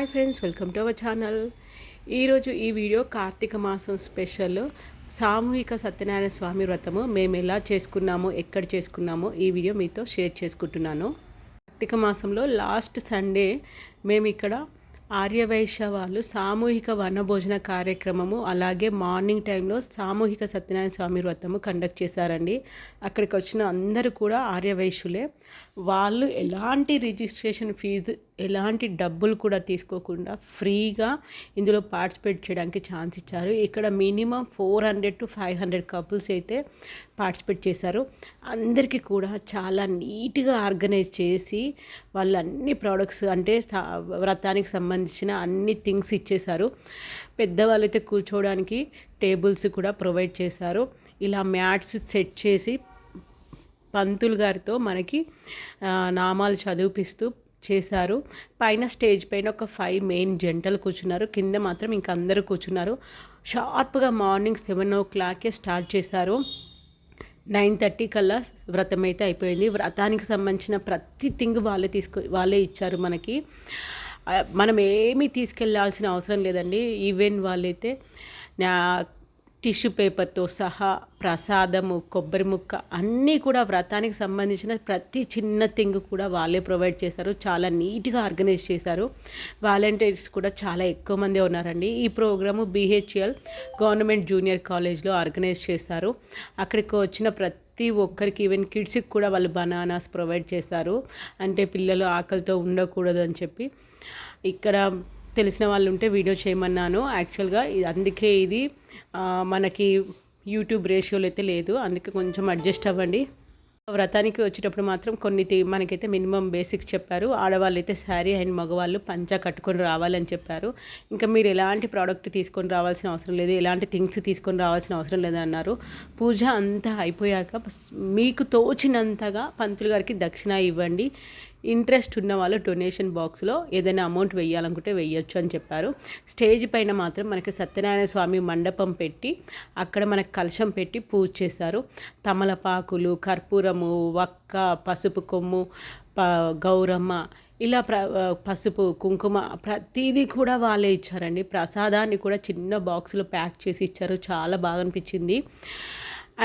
Hi friends welcome to our channel. ఈరోజు ఈ video Karthika మాసం స్పెషల్. సామూహిక సత్యనారాయణ స్వామి వ్రతము మేము ఎలా చేసుకున్నామో ఎక్కడ చేసుకున్నామో ఈ వీడియో మీతో షేర్ చేసుకుంటున్నాను. కార్తీక మాసంలో లాస్ట్ సండే మేము ఇక్కడ ఆర్యవైశ్య వాళ్ళు సామూహిక వనభోజన కార్యక్రమము అలాగే మార్నింగ్ టైంలో సామూహిక సత్యనారాయణ స్వామి వ్రతము కండక్ట్ చేశారండి. అక్కడికి వచ్చిన అందరూ కూడా ఆర్యవైశ్యులే. వాళ్ళు ఎలాంటి రిజిస్ట్రేషన్ ఫీజు ఎలాంటి డబ్బులు కూడా తీసుకోకుండా ఫ్రీగా ఇందులో పార్టిసిపేట్ చేయడానికి ఛాన్స్ ఇచ్చారు. ఇక్కడ minimum four hundred to five hundred couples అయితే పార్టిసిపేట్ చేశారు. అందరికీ కూడా చాలా నీట్గా ఆర్గనైజ్ చేసి వాళ్ళు అన్ని ప్రోడక్ట్స్ అంటే వ్రతానికి సంబంధించిన అన్ని థింగ్స్ ఇచ్చేశారు. పెద్దవాళ్ళైతే కూర్చోవడానికి టేబుల్స్ కూడా ప్రొవైడ్ చేశారు. ఇలా మ్యాట్స్ సెట్ చేసి పంతులు గారితో మనకి నామాలు చదివిపిస్తూ చేశారు. పైన స్టేజ్ పైన ఒక ఫైవ్ మెయిన్ జంటలు కూర్చున్నారు. కింద మాత్రం ఇంక అందరూ కూర్చున్నారు. షార్ప్గా మార్నింగ్ సెవెన్ ఓ క్లాకే స్టార్ట్ చేశారు. నైన్ థర్టీ కల్లా వ్రతం అయితే అయిపోయింది. వ్రతానికి సంబంధించిన ప్రతి థింగ్ వాళ్ళే తీసుకో వాళ్ళే ఇచ్చారు మనకి. మనం ఏమీ తీసుకెళ్ళాల్సిన అవసరం లేదండి. ఈవెన్ వాళ్ళైతే నా టిష్యూ పేపర్తో సహా ప్రసాదము కొబ్బరి ముక్క అన్నీ కూడా వ్రతానికి సంబంధించిన ప్రతి చిన్న థింగ్ కూడా వాళ్ళే ప్రొవైడ్ చేశారు. చాలా నీట్గా ఆర్గనైజ్ చేశారు. వాలంటీర్స్ కూడా చాలా ఎక్కువ మంది ఉన్నారండి. ఈ ప్రోగ్రాము బీహెచ్ఎల్ గవర్నమెంట్ జూనియర్ కాలేజ్లో ఆర్గనైజ్ చేశారు. అక్కడికి వచ్చిన ప్రతి ఒక్కరికి ఈవెన్ కిడ్స్కి కూడా వాళ్ళు బనానాస్ ప్రొవైడ్ చేశారు. అంటే పిల్లలు ఆకలితో ఉండకూడదు అని చెప్పి. ఇక్కడ తెలిసిన వాళ్ళు ఉంటే వీడియో చేయమన్నాను. యాక్చువల్గా అందుకే ఇది మనకి యూట్యూబ్ రేషియోలో అయితే లేదు. అందుకే కొంచెం అడ్జస్ట్ అవ్వండి. వ్రతానికి వచ్చేటప్పుడు మాత్రం కొన్ని మనకైతే మినిమం బేసిక్స్ చెప్పారు. ఆడవాళ్ళు అయితే శారీ అండ్ మగవాళ్ళు పంచా కట్టుకొని రావాలని చెప్పారు. ఇంకా మీరు ఎలాంటి ప్రోడక్ట్ తీసుకొని రావాల్సిన అవసరం లేదు. ఎలాంటి థింగ్స్ తీసుకొని రావాల్సిన అవసరం లేదన్నారు పూజ అంతా అయిపోయాక మీకు తోచినంతగా పంతులు గారికి దక్షిణ ఇవ్వండి. ఇంట్రెస్ట్ ఉన్న వాళ్ళు డొనేషన్ బాక్స్లో ఏదైనా అమౌంట్ వెయ్యాలనుకుంటే వెయ్యొచ్చు అని చెప్పారు. స్టేజ్ పైన మాత్రం మనకి సత్యనారాయణ స్వామి మండపం పెట్టి అక్కడ మనకు కలశం పెట్టి పూజ చేశారు. తమలపాకులు కర్పూరము వక్క పసుపు కొమ్ము ప గౌరమ్మ ఇలా ప్ర పసుపు కుంకుమ ప్రతిదీ కూడా వాళ్ళే ఇచ్చారండి. ప్రసాదాన్ని కూడా చిన్న బాక్స్లో ప్యాక్ చేసి ఇచ్చారు. చాలా బాగా అనిపించింది.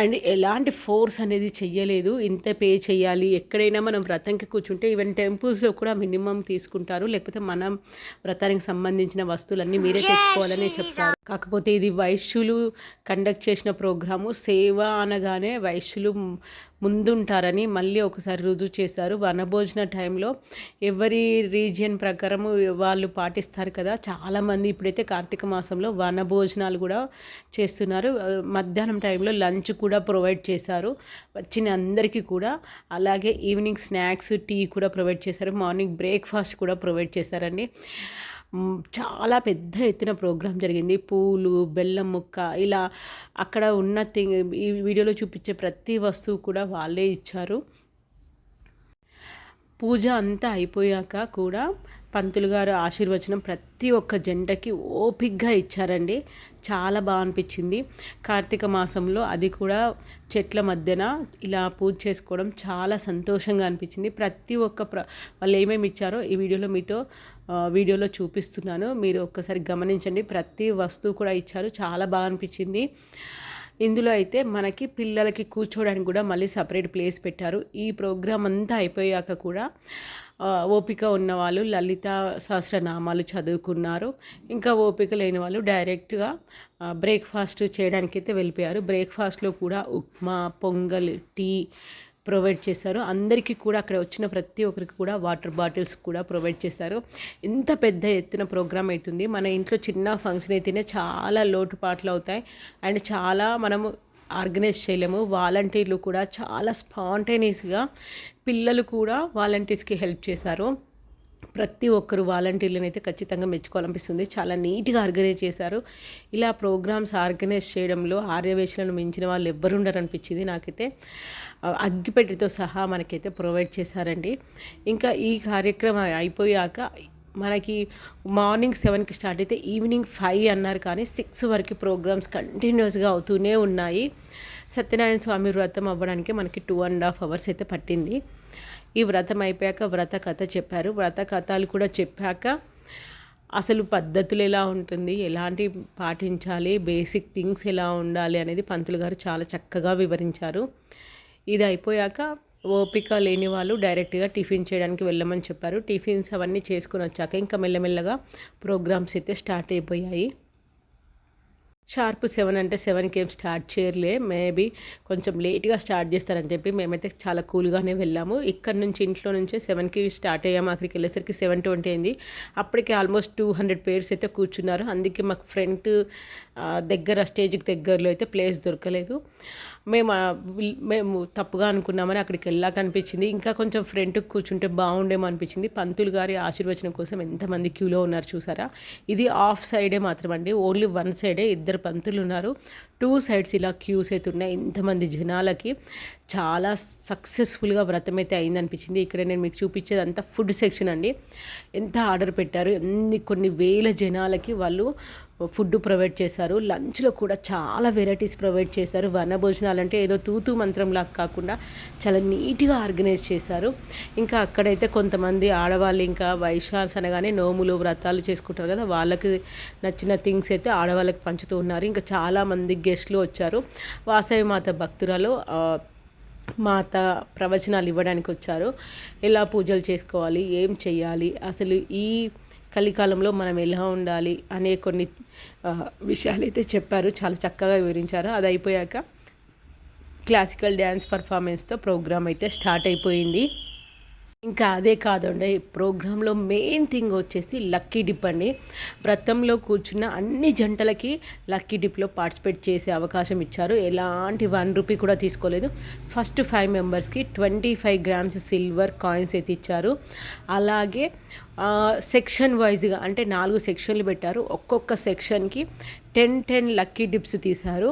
అండ్ ఎలాంటి ఫోర్స్ అనేది చెయ్యలేదు. ఇంత పే చేయాలి ఎక్కడైనా మనం వ్రతంకి కూర్చుంటే ఈవెన్ టెంపుల్స్లో కూడా మినిమం తీసుకుంటారు. లేకపోతే మనం వ్రతానికి సంబంధించిన వస్తువులన్నీ మీరే తెచ్చుకోవాలనే చెప్తారు. కాకపోతే ఇది వైశ్యులు కండక్ట్ చేసిన ప్రోగ్రాము. సేవ అనగానే వైశ్యులు ముందుంటారని మళ్ళీ ఒకసారి రుజువు చేశారు. వనభోజన టైంలో ఎవరి రీజియన్ ప్రకారము వాళ్ళు పాటిస్తారు కదా చాలామంది ఇప్పుడైతే కార్తీక మాసంలో వనభోజనాలు కూడా చేస్తున్నారు. మధ్యాహ్నం టైంలో లంచ్ కూడా ప్రొవైడ్ చేశారు. వచ్చిన అందరికీ కూడా అలాగే ఈవినింగ్ స్నాక్స్ టీ కూడా ప్రొవైడ్ చేశారు. మార్నింగ్ బ్రేక్ఫాస్ట్ కూడా ప్రొవైడ్ చేశారండి. చాలా పెద్ద ఎత్తున ప్రోగ్రాం జరిగింది. పూలు బెల్లం ముక్క ఇలా అక్కడ ఉన్న థింగ్ ఈ వీడియోలో చూపించే ప్రతి వస్తువు కూడా వాళ్ళే ఇచ్చారు. పూజ అంతా అయిపోయాక కూడా పంతులు గారు ఆశీర్వచనం ప్రతి ఒక్క జంటకి ఓపిక్గా ఇచ్చారండి. చాలా బాగా అనిపించింది. కార్తీక మాసంలో అది కూడా చెట్ల మధ్యన ఇలా పూజ చేసుకోవడం చాలా సంతోషంగా అనిపించింది. ప్రతి ఒక్క ప్ర వాళ్ళు ఏమేమి ఇచ్చారో ఈ వీడియోలో మీతో వీడియోలో చూపిస్తున్నాను. మీరు ఒక్కసారి గమనించండి. ప్రతి వస్తువు కూడా ఇచ్చారు. చాలా బాగా అనిపించింది. ఇందులో అయితే మనకి పిల్లలకి కూర్చోవడానికి కూడా మళ్ళీ సపరేట్ ప్లేస్ పెట్టారు. ఈ ప్రోగ్రామ్ అంతా అయిపోయాక కూడా ఓపిక ఉన్న వాళ్ళు లలిత సహస్రనామాలు చదువుకున్నారు. ఇంకా ఓపిక లేని వాళ్ళు డైరెక్ట్గా బ్రేక్ఫాస్ట్ చేయడానికి అయితే వెళ్ళిపోయారు. బ్రేక్ఫాస్ట్లో కూడా ఉప్మా పొంగల్ టీ ప్రొవైడ్ చేశారు. అందరికీ కూడా అక్కడ వచ్చిన ప్రతి ఒక్కరికి కూడా వాటర్ బాటిల్స్ కూడా ప్రొవైడ్ చేశారు. ఇంత పెద్ద ఎత్తున ప్రోగ్రామ్ అవుతుంది మన ఇంట్లో చిన్న ఫంక్షన్ అయితేనే చాలా లోటుపాట్లు అవుతాయి. అండ్ చాలా మనము ఆర్గనైజ్ చేయలేము. వాలంటీర్లు కూడా చాలా స్పాంటేనియస్గా పిల్లలు కూడా వాలంటీర్స్కి హెల్ప్ చేశారు. ప్రతి ఒక్కరు వాలంటీర్లను అయితే ఖచ్చితంగా మెచ్చుకోవాలనిపిస్తుంది. చాలా నీట్గా ఆర్గనైజ్ చేశారు. ఇలా ప్రోగ్రామ్స్ ఆర్గనైజ్ చేయడంలో ఆర్యవేశలను మించిన వాళ్ళు ఎవ్వరుండరనిపించింది నాకైతే. అగ్గిపెట్టితో సహా మనకైతే ప్రొవైడ్ చేశారండి. ఇంకా ఈ కార్యక్రమం అయిపోయాక మనకి మార్నింగ్ సెవెన్కి స్టార్ట్ అయితే ఈవినింగ్ ఫైవ్ అన్నారు కానీ సిక్స్ వరకు ప్రోగ్రామ్స్ కంటిన్యూస్గా అవుతూనే ఉన్నాయి. సత్యనారాయణ స్వామి వ్రతం అవ్వడానికి మనకి టూ అండ్ హాఫ్ అవర్స్ అయితే పట్టింది. ఈ వ్రతం అయిపోయాక వ్రత కథ చెప్పారు. వ్రత కథలు కూడా చెప్పాక అసలు పద్ధతులు ఎలా ఉంటుంది ఎలాంటి పాటించాలి బేసిక్ థింగ్స్ ఎలా ఉండాలి అనేది పంతులు గారు చాలా చక్కగా వివరించారు. ఇది అయిపోయాక ఓపిక లేని వాళ్ళు డైరెక్ట్గా టిఫిన్ చేయడానికి వెళ్ళమని చెప్పారు. టిఫిన్స్ అవన్నీ చేసుకుని వచ్చాక ఇంకా మెల్లమెల్లగా ప్రోగ్రామ్స్ అయితే స్టార్ట్ అయిపోయాయి. షార్ప్ సెవెన్ అంటే సెవెన్కి ఏం స్టార్ట్ చేయర్లే. మేబీ కొంచెం లేట్గా స్టార్ట్ చేస్తారని చెప్పి మేమైతే చాలా కూల్గానే వెళ్ళాము. ఇక్కడ నుంచి ఇంట్లో నుంచే సెవెన్కి స్టార్ట్ అయ్యాము. అక్కడికి వెళ్ళేసరికి సెవెన్ ట్వంటీ అయింది. అప్పటికి ఆల్మోస్ట్ టూ హండ్రెడ్ పేర్స్ అయితే కూర్చున్నారు. అందుకే మాకు ఫ్రంట్ దగ్గర స్టేజ్కి దగ్గరలో అయితే ప్లేస్ దొరకలేదు. మేము మేము తప్పుగా అనుకున్నామని అక్కడికి వెళ్ళాక అనిపించింది. ఇంకా కొంచెం ఫ్రంట్కి కూర్చుంటే బాగుండేమో అనిపించింది. పంతులు గారి ఆశీర్వచనం కోసం ఎంతమంది క్యూలో ఉన్నారు చూసారా? ఇది ఆఫ్ సైడే మాత్రం అండి ఓన్లీ వన్ సైడే ఇద్దరు పంతులు ఉన్నారు టూ సైడ్స్ ఇలా క్యూస్ అయితే ఉన్నాయి. ఇంతమంది జనాలకి. చాలా సక్సెస్ఫుల్గా వ్రతం అయితే అయిందనిపించింది. ఇక్కడ నేను మీకు చూపించేది అంతా ఫుడ్ సెక్షన్ అండి. ఎంత ఆర్డర్ పెట్టారు ఎన్ని కొన్ని వేల జనాలకి వాళ్ళు ఫుడ్ ప్రొవైడ్ చేశారు. లంచ్లో కూడా చాలా వెరైటీస్ ప్రొవైడ్ చేశారు. వర్ణ భోజనాలు అంటే ఏదో తూతూ మంత్రంలాగా కాకుండా చాలా నీట్గా ఆర్గనైజ్ చేశారు. ఇంకా అక్కడైతే కొంతమంది ఆడవాళ్ళు ఇంకా వైశాల్స్ అనగానే నోములు వ్రతాలు చేసుకుంటారు కదా వాళ్ళకి నచ్చిన థింగ్స్ అయితే ఆడవాళ్ళకి పంచుతూ ఉన్నారు. ఇంకా చాలామంది గెస్ట్లు వచ్చారు. వాసవి మాత భక్తురాలు మాత ప్రవచనాలు ఇవ్వడానికి వచ్చారు. ఎలా పూజలు చేసుకోవాలి? ఏం చేయాలి అసలు ఈ కలికాలంలో మనం ఎలా ఉండాలి? అనే కొన్ని విషయాలు అయితే చెప్పారు. చాలా చక్కగా వివరించారు. అది అయిపోయాక క్లాసికల్ డ్యాన్స్ పర్ఫార్మెన్స్తో ప్రోగ్రామ్ అయితే స్టార్ట్ అయిపోయింది. ఇంకా అదే కాదండి ప్రోగ్రాంలో మెయిన్ థింగ్ వచ్చేసి లక్కీ డిప్ అండి. వ్రతంలో కూర్చున్న అన్ని జంటలకి లక్కీ డిప్లో పార్టిసిపేట్ చేసే అవకాశం ఇచ్చారు. ఎలాంటి వన్ రూపీ కూడా తీసుకోలేదు. ఫస్ట్ ఫైవ్ మెంబర్స్కి twenty five grams silver coins అయితే ఇచ్చారు. అలాగే సెక్షన్ వైజ్గా అంటే నాలుగు సెక్షన్లు పెట్టారు. ఒక్కొక్క సెక్షన్కి టెన్ టెన్ లక్కీ డిప్స్ తీశారు.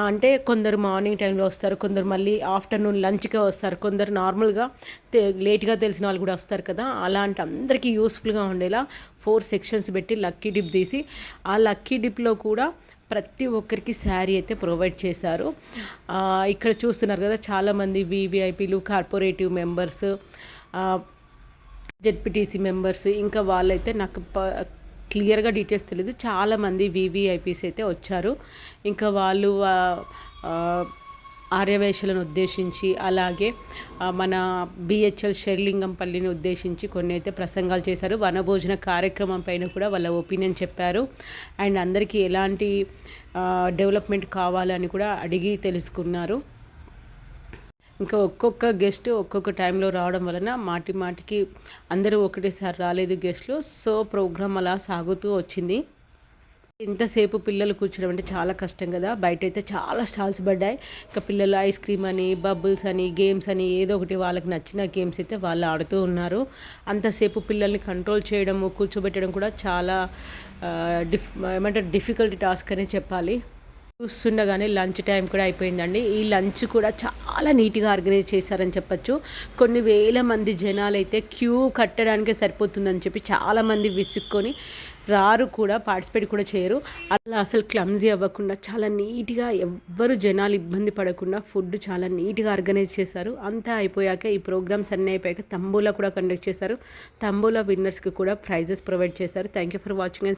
అంటే కొందరు మార్నింగ్ టైంలో వస్తారు కొందరు మళ్ళీ ఆఫ్టర్నూన్ లంచ్గా వస్తారు కొందరు నార్మల్గా లేట్గా తెలిసిన వాళ్ళు కూడా వస్తారు కదా. అలాంటి అందరికీ యూస్ఫుల్గా ఉండేలా ఫోర్ సెక్షన్స్ పెట్టి లక్కీ డిప్ తీసి ఆ లక్కీ డిప్లో కూడా ప్రతి ఒక్కరికి శారీ అయితే ప్రొవైడ్ చేశారు. ఇక్కడ చూస్తున్నారు కదా చాలామంది వివిఐపీలు కార్పొరేటివ్ మెంబర్స్ జెడ్పీటీసీ మెంబర్స్ ఇంకా వాళ్ళైతే నాకు క్లియర్గా డీటెయిల్స్ తెలియదు చాలామంది వివిఐపీస్ అయితే వచ్చారు. ఇంకా వాళ్ళు ఆర్యవేశలను ఉద్దేశించి అలాగే మన బిహెచ్ఎల్ షెర్లింగంపల్లిని ఉద్దేశించి కొన్ని అయితే ప్రసంగాలు చేశారు. వనభోజన కార్యక్రమం పైన కూడా వాళ్ళ ఒపీనియన్ చెప్పారు. అండ్ అందరికీ ఎలాంటి డెవలప్మెంట్ కావాలని కూడా అడిగి తెలుసుకున్నారు. ఇంకా ఒక్కొక్క గెస్ట్ ఒక్కొక్క టైంలో రావడం వలన మాటి మాటికి అందరూ ఒకటేసారి రాలేదు గెస్ట్లు సో ప్రోగ్రామ్ అలా సాగుతూ వచ్చింది. ఇంతసేపు పిల్లలు కూర్చోడం అంటే చాలా కష్టం కదా. బయట అయితే చాలా స్టాల్స్ పడ్డాయి. ఇంకా పిల్లలు ఐస్ క్రీమ్ అని బబుల్స్ అని గేమ్స్ అని ఏదో ఒకటి వాళ్ళకి నచ్చిన గేమ్స్ అయితే వాళ్ళు ఆడుతూ ఉన్నారు. అంతసేపు పిల్లల్ని కంట్రోల్ చేయడము కూర్చోబెట్టడం కూడా చాలా డిఫ్ ఏమంటే డిఫికల్ట్ టాస్క్ అనే చెప్పాలి. చూస్తుండగానే లంచ్ టైం కూడా అయిపోయిందండి. ఈ లంచ్ కూడా చాలా నీట్గా ఆర్గనైజ్ చేశారని చెప్పచ్చు. కొన్ని వేల మంది జనాలు అయితే క్యూ కట్టడానికే సరిపోతుందని చెప్పి చాలామంది విసుక్కొని రారు కూడా పార్టిసిపేట్ కూడా చేయరు. అలా అసలు క్లమ్జీ అవ్వకుండా చాలా నీట్గా ఎవ్వరు జనాలు ఇబ్బంది పడకుండా ఫుడ్ చాలా నీట్గా ఆర్గనైజ్ చేశారు. అంతా అయిపోయాక ఈ ప్రోగ్రామ్స్ అన్నీ అయిపోయాక తంబూలా కూడా కండక్ట్ చేశారు. తంబూలా విన్నర్స్కి కూడా ప్రైజెస్ ప్రొవైడ్ చేశారు. Thank you for watching